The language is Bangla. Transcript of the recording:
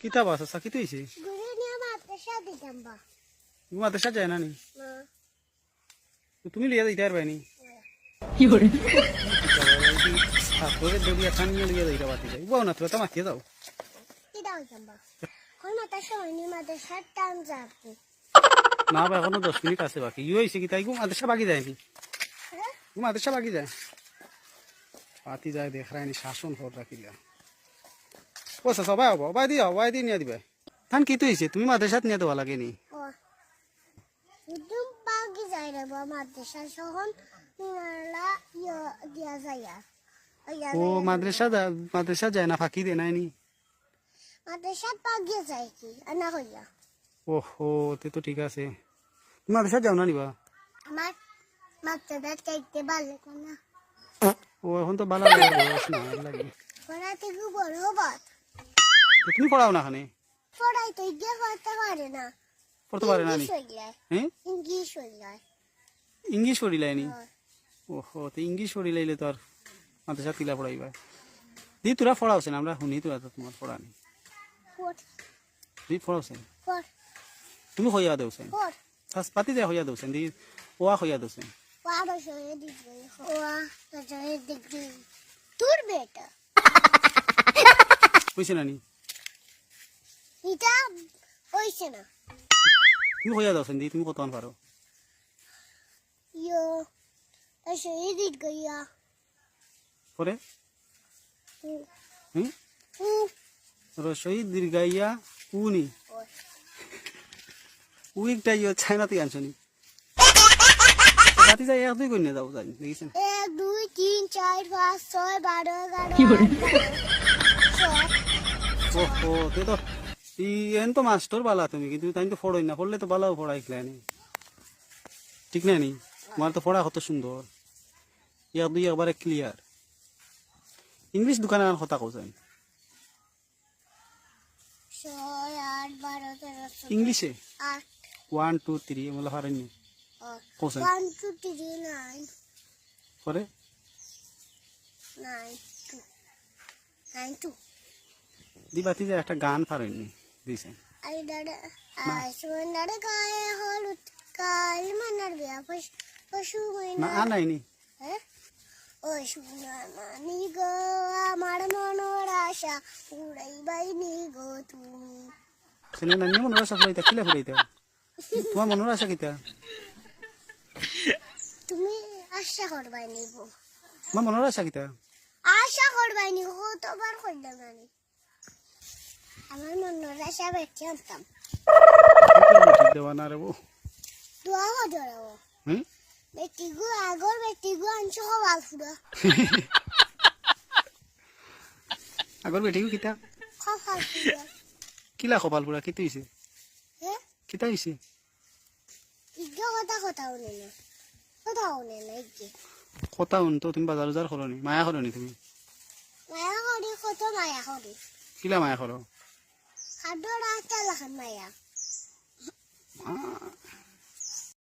কিতে হইছে মাদ্রাসা দিতাম তুমি মাদ্রাসা যায় না নি? তুমি লিয়া দিতে পারবে নি? ছাত্রদের যদি এখান নিয়ে লিয়া দিতে পারতে যাই। বউ না তোরা তো মাতিয়ে যাবে না বা এখনও দশ মিনিট আছে বাকি। ইয়ে হয়েছে কি তাই গো মাদ্রাসা বাকি যায়নি হ্যাঁ? মাদ্রাসা বাকি যায়? পাতি যায় দেখ রায়নি শাসন হর রাখিলা। পয়সা সবাই হব বাই দিয়ে বাই দিয়ে নিয়ে দিবে। ধান কি তো হয়েছে তুমি মাদ্রাসাত নিয়ে দেওয়া লাগেনি। ও মাদ্রাসা মাদ্রাসা মাদ্রাসা যায় না ফাঁকি দে নাইনি মাদ্রাসা যায় কি? আনা হইয়া ওহো তে তো ঠিক আছে। মাদ্রাসা যাও না নিবা? আমার মাদ্রাসা চাইতে ভালো না। ও এখন তো বালা লাগে না লাগে। থেকে বড় তো তুমি পড়াও না খানে পড়াই তো ইগে করতে পারে না। পড়তে পারে না নি ইংলিশ হ্যাঁ? ইংলিশ হইলে। ইংলিশ পড়িলাইনি? হয়। ওহো তো ইংলিশ পড়িলাইলে তো আর মাদ্রাসা তিলা পড়াইবা। দি তোরা পড়াওছেন আমরা শুনি তোরা তো তোমার পড়া পড়। দি পড়াওছেন পড়। তুমি হইয়া দেওছেন পাতি যায় হইয়া দেওছেন দি ওয়া হইয়া দেওছেন তোর বেটা কইছে না নি কইছে না। তুমি হইয়া দেওছেন দি তুমি কতক্ষণ পারো? ইয়ো বসে দিবে ইয়া পরে? হুম? রসই দীর্ঘাইয়া উনি ওই উইকটা ইয়ে চাইনাতে আনছনি রাতি যাই এক দুই কন্যা যাও যাই দেখিছেন? এক দুই তিন চার পাঁচ ছয় বারো এগারো ওহো তে তো। ই এন তো মাস্টার বালা তুমি কিন্তু তাই তো পড়ই না পড়লে তো বালাও পড়াই খেলানি ঠিক না নি? তোমার তো পড়া কত সুন্দর। এক দুই একবারে ক্লিয়ার ইংলিশ দোকানে আর কথা তেরো চোদ্দ। ইংলিশে? ওয়ান টু থ্রি বলে পারেননি কৌছেন ওয়ান টু থ্রি নাইন পরে? নাইন টু নাইন টু দিবাতি যে একটা গান পারেননি দিয়েছেন না ময়না আর নাইনি ও সোনা নানি গো আমার মনের আশা উড়াই বাইনি গো তুমি সেনে নানি মনের আশা ফুরাইতা কিলা ফুরাইতা তোমার মনের আশা কিতা তুমি আশা করবাই নিব তোমার মনের আশা কিতা আশা করবাই নিব কতবার করলাম নানি আমার বেঁচে আনতাম ঠিক দেওয়া না রে বউ দোয়া হজরাবো হুম বেটিগু আগর বেটিগু আনছো হওয়াল ফুরা আগর বেটি কিতা ফুরা কিলা কপাল কিতা হইছে হ্যাঁ কিতা হইছে ইগে কথা কথা শুনে না। কথা শুনে না ইগে কথা শুন তো তুমি বাজার বাজার করনি মায়া করনি তুমি? মায়া করি কত মায়া করি কিলা মায়া করো هدول عتلخ المياه